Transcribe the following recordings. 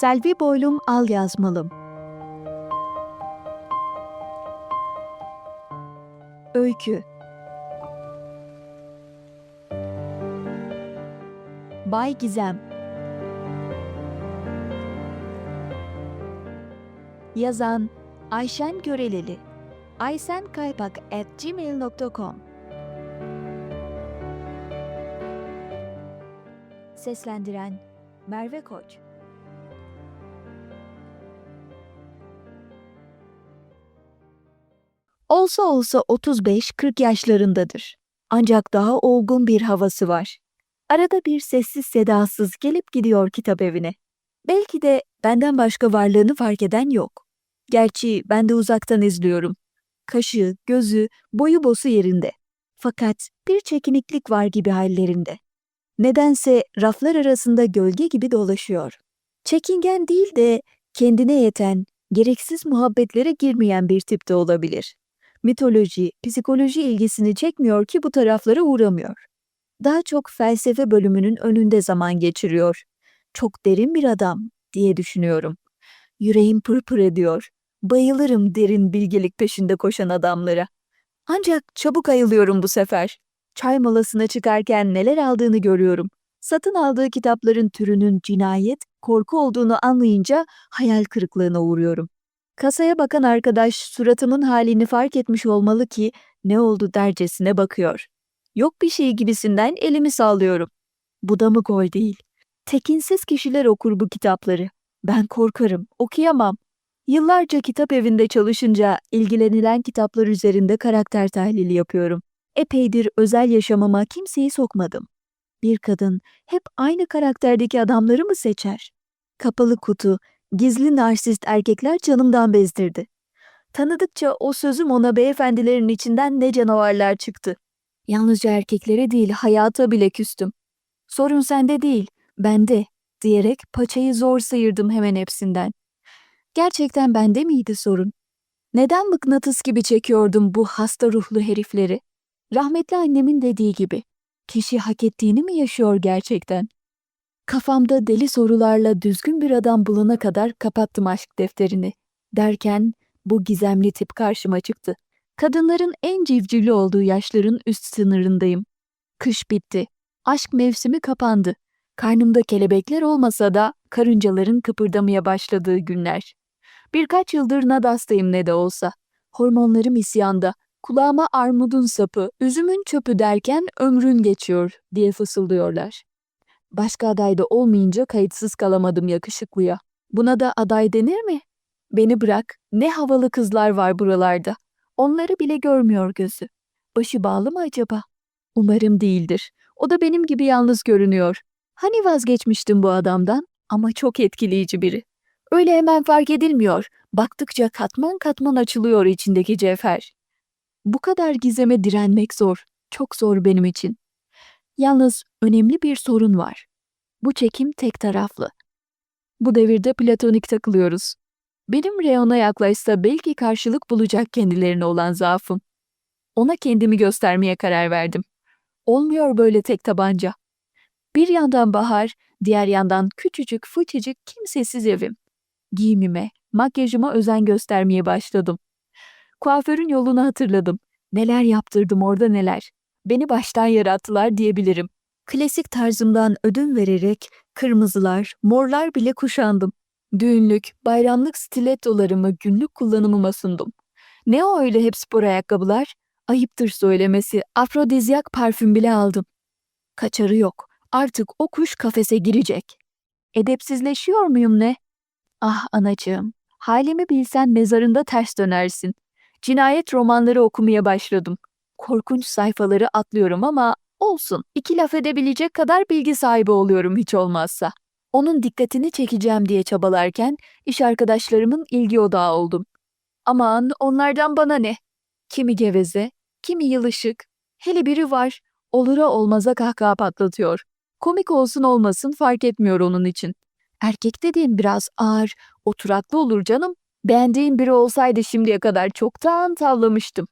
Selvi Boylum Al Yazmalım. Öykü. Bay Gizem. Yazan Ayşen Göreleli. Aysenkaypak at gmail.com Seslendiren Merve Koç Olsa olsa 35-40 yaşlarındadır. Ancak daha olgun bir havası var. Arada bir sessiz sedasız gelip gidiyor kitap evine. Belki de benden başka varlığını fark eden yok. Gerçi ben de uzaktan izliyorum. Kaşı, gözü, boyu bosu yerinde. Fakat bir çekiniklik var gibi hallerinde. Nedense raflar arasında gölge gibi dolaşıyor. Çekingen değil de kendine yeten, gereksiz muhabbetlere girmeyen bir tip de olabilir. Mitoloji, psikoloji ilgisini çekmiyor ki bu taraflara uğramıyor. Daha çok felsefe bölümünün önünde zaman geçiriyor. Çok derin bir adam diye düşünüyorum. Yüreğim pırpır ediyor. Bayılırım derin bilgelik peşinde koşan adamlara. Ancak çabuk ayılıyorum bu sefer. Çay molasına çıkarken neler aldığını görüyorum. Satın aldığı kitapların türünün cinayet, korku olduğunu anlayınca hayal kırıklığına uğruyorum. Kasaya bakan arkadaş suratımın halini fark etmiş olmalı ki ne oldu dercesine bakıyor. Yok bir şey gibisinden elimi sallıyorum. Bu da mı gol değil? Tekinsiz kişiler okur bu kitapları. Ben korkarım, okuyamam. Yıllarca kitap evinde çalışınca ilgilenilen kitaplar üzerinde karakter tahlili yapıyorum. Epeydir özel yaşamama kimseyi sokmadım. Bir kadın hep aynı karakterdeki adamları mı seçer? Kapalı kutu, gizli narsist erkekler canımdan bezdirdi. Tanıdıkça o sözüm ona beyefendilerin içinden ne canavarlar çıktı. Yalnızca erkeklere değil hayata bile küstüm. Sorun sende değil, bende diyerek paçayı zor sıyırdım hemen hepsinden. Gerçekten bende miydi sorun? Neden mıknatıs gibi çekiyordum bu hasta ruhlu herifleri? Rahmetli annemin dediği gibi. Kişi hak ettiğini mi yaşıyor gerçekten? Kafamda deli sorularla düzgün bir adam bulana kadar kapattım aşk defterini. Derken bu gizemli tip karşıma çıktı. Kadınların en civcivli olduğu yaşların üst sınırındayım. Kış bitti. Aşk mevsimi kapandı. Karnımda kelebekler olmasa da karıncaların kıpırdamaya başladığı günler. Birkaç yıldır nadastayım ne de olsa. Hormonlarım isyanda. Kulağıma armudun sapı, üzümün çöpü derken ömrün geçiyor diye fısıldıyorlar. Başka aday da olmayınca kayıtsız kalamadım yakışıklıya. Buna da aday denir mi? Beni bırak, ne havalı kızlar var buralarda. Onları bile görmüyor gözü. Başı bağlı mı acaba? Umarım değildir. O da benim gibi yalnız görünüyor. Hani vazgeçmiştim bu adamdan? Ama çok etkileyici biri. Öyle hemen fark edilmiyor. Baktıkça katman katman açılıyor içindeki cevher. Bu kadar gizeme direnmek zor. Çok zor benim için. Yalnız önemli bir sorun var. Bu çekim tek taraflı. Bu devirde platonik takılıyoruz. Benim reyona yaklaşsa belki karşılık bulacak kendilerine olan zaafım. Ona kendimi göstermeye karar verdim. Olmuyor böyle tek tabanca. Bir yandan bahar, diğer yandan küçücük, fıçıcık, kimsesiz evim. Giyimime, makyajıma özen göstermeye başladım. Kuaförün yolunu hatırladım. Neler yaptırdım orada neler. Beni baştan yarattılar diyebilirim. Klasik tarzımdan ödün vererek kırmızılar, morlar bile kuşandım. Düğünlük, bayramlık stilettolarımı günlük kullanımıma sundum. Ne o öyle hep spor ayakkabılar? Ayıptır söylemesi, afrodizyak parfüm bile aldım. Kaçarı yok. Artık o kuş kafese girecek. Edepsizleşiyor muyum ne? Ah anacığım, halimi bilsen mezarında ters dönersin. Cinayet romanları okumaya başladım. Korkunç sayfaları atlıyorum ama olsun. İki laf edebilecek kadar bilgi sahibi oluyorum hiç olmazsa. Onun dikkatini çekeceğim diye çabalarken iş arkadaşlarımın ilgi odağı oldum. Aman onlardan bana ne? Kimi geveze, kimi yılışık. Hele biri var, olura olmaza kahkaha patlatıyor. Komik olsun olmasın fark etmiyor onun için. Erkek dediğin biraz ağır, oturaklı olur canım. Beğendiğim biri olsaydı şimdiye kadar çoktan tavlamıştım.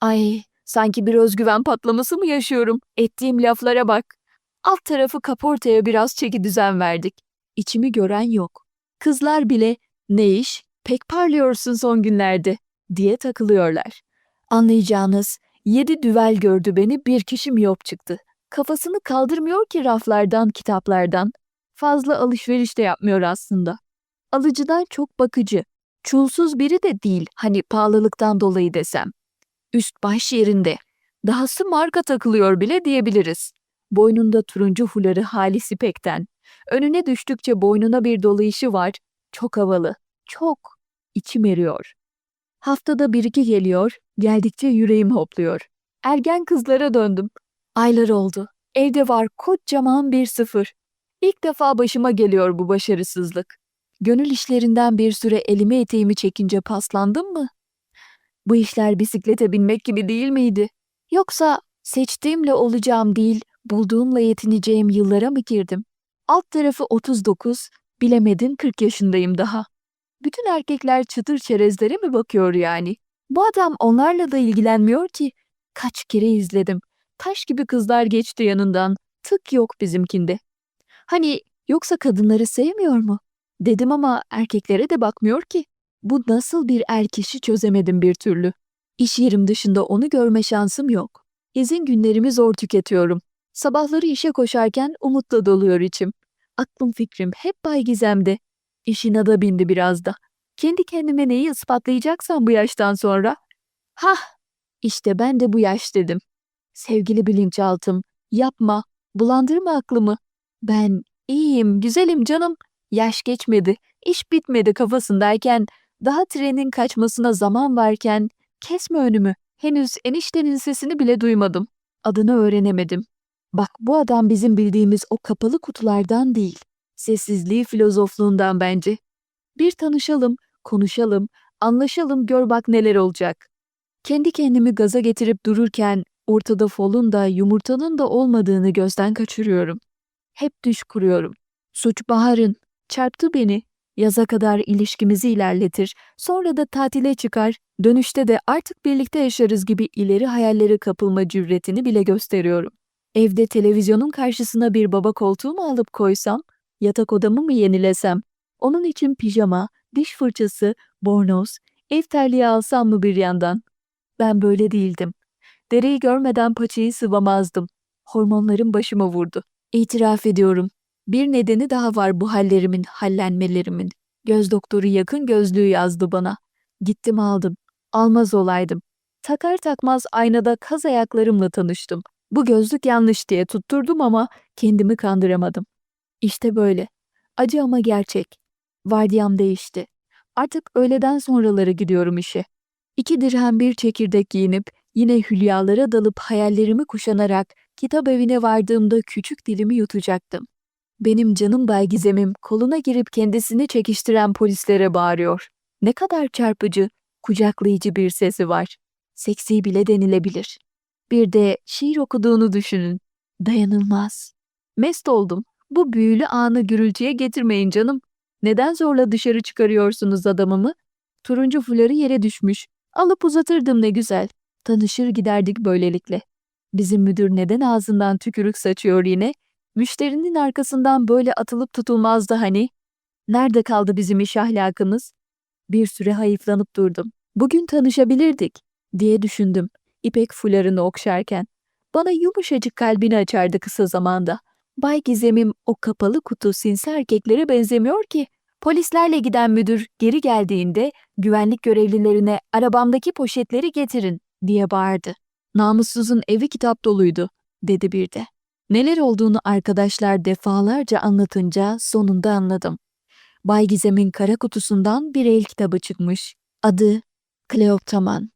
Ay, sanki bir özgüven patlaması mı yaşıyorum? Ettiğim laflara bak. Alt tarafı kaportaya biraz çeki düzen verdik. İçimi gören yok. Kızlar bile ne iş, pek parlıyorsun son günlerde diye takılıyorlar. Anlayacağınız yedi düvel gördü beni bir kişi miyop çıktı. Kafasını kaldırmıyor ki raflardan, kitaplardan. Fazla alışveriş de yapmıyor aslında. Alıcıdan çok bakıcı. Çulsuz biri de değil hani pahalılıktan dolayı desem. Üst baş yerinde. Dahası marka takılıyor bile diyebiliriz. Boynunda turuncu fuları Halis İpek'ten. Önüne düştükçe boynuna bir dolayışı var. Çok havalı. Çok. İçim eriyor. Haftada bir iki geliyor, geldikçe yüreğim hopluyor. Ergen kızlara döndüm. Aylar oldu. Evde var kocaman bir sıfır. İlk defa başıma geliyor bu başarısızlık. Gönül işlerinden bir süre elime eteğimi çekince paslandım mı? Bu işler bisiklete binmek gibi değil miydi? Yoksa seçtiğimle olacağım değil, bulduğumla yetineceğim yıllara mı girdim? Alt tarafı 39, bilemedin 40 yaşındayım daha. Bütün erkekler çıtır çerezlere mi bakıyor yani? Bu adam onlarla da ilgilenmiyor ki. Kaç kere izledim. Taş gibi kızlar geçti yanından. Tık yok bizimkinde. Hani yoksa kadınları sevmiyor mu? Dedim ama erkeklere de bakmıyor ki. Bu nasıl bir erk işi çözemedim bir türlü. İş yerim dışında onu görme şansım yok. İzin günlerimi zor tüketiyorum. Sabahları işe koşarken umutla doluyor içim. Aklım fikrim hep Bay Gizem'de. İşin da bindi biraz da. Kendi kendime neyi ispatlayacaksam bu yaştan sonra. Hah, işte ben de bu yaş dedim. Sevgili bilinçaltım, yapma, bulandırma aklımı. Ben iyiyim, güzelim canım. Yaş geçmedi, iş bitmedi kafasındayken, daha trenin kaçmasına zaman varken, kesme önümü. Henüz eniştenin sesini bile duymadım. Adını öğrenemedim. Bak bu adam bizim bildiğimiz o kapalı kutulardan değil. Sessizliği filozofluğundan bence. Bir tanışalım, konuşalım, anlaşalım gör bak neler olacak. Kendi kendimi gaza getirip dururken ortada folun da yumurtanın da olmadığını gözden kaçırıyorum. Hep düş kuruyorum. Suç Bahar'ın. Çarptı beni. Yaza kadar ilişkimizi ilerletir. Sonra da tatile çıkar. Dönüşte de artık birlikte yaşarız gibi ileri hayalleri kapılma cüretini bile gösteriyorum. Evde televizyonun karşısına bir baba koltuğu mu alıp koysam? Yatak odamı mı yenilesem? Onun için pijama, diş fırçası, bornoz, ev terliği alsam mı bir yandan? Ben böyle değildim. Dereyi görmeden paçayı sıvamazdım. Hormonlarım başıma vurdu. İtiraf ediyorum. Bir nedeni daha var bu hallerimin, hallenmelerimin. Göz doktoru yakın gözlüğü yazdı bana. Gittim aldım. Almaz olaydım. Takar takmaz aynada kaz ayaklarımla tanıştım. Bu gözlük yanlış diye tutturdum ama kendimi kandıramadım. İşte böyle. Acı ama gerçek. Vardiyam değişti. Artık öğleden sonraları gidiyorum işe. İki dirhem bir çekirdek giyinip yine hülyalara dalıp hayallerimi kuşanarak kitap evine vardığımda küçük dilimi yutacaktım. Benim canım belgizemim koluna girip kendisini çekiştiren polislere bağırıyor. Ne kadar çarpıcı, kucaklayıcı bir sesi var. Seksi bile denilebilir. Bir de şiir okuduğunu düşünün. Dayanılmaz. Mest oldum. Bu büyülü anı gürültüye getirmeyin canım. Neden zorla dışarı çıkarıyorsunuz adamımı? Turuncu fuları yere düşmüş. Alıp uzatırdım ne güzel. Tanışır giderdik böylelikle. Bizim müdür neden ağzından tükürük saçıyor yine? Müşterinin arkasından böyle atılıp tutulmazdı hani. Nerede kaldı bizim iş ahlakımız? Bir süre hayıflanıp durdum. Bugün tanışabilirdik diye düşündüm. İpek fularını okşarken. Bana yumuşacık kalbini açardı kısa zamanda. Bay Gizem'im o kapalı kutu sinsi erkeklere benzemiyor ki. Polislerle giden müdür geri geldiğinde güvenlik görevlilerine arabamdaki poşetleri getirin diye bağırdı. Namussuzun evi kitap doluydu dedi bir de. Neler olduğunu arkadaşlar defalarca anlatınca sonunda anladım. Bay Gizem'in kara kutusundan bir el kitabı çıkmış. Adı Kleoptaman.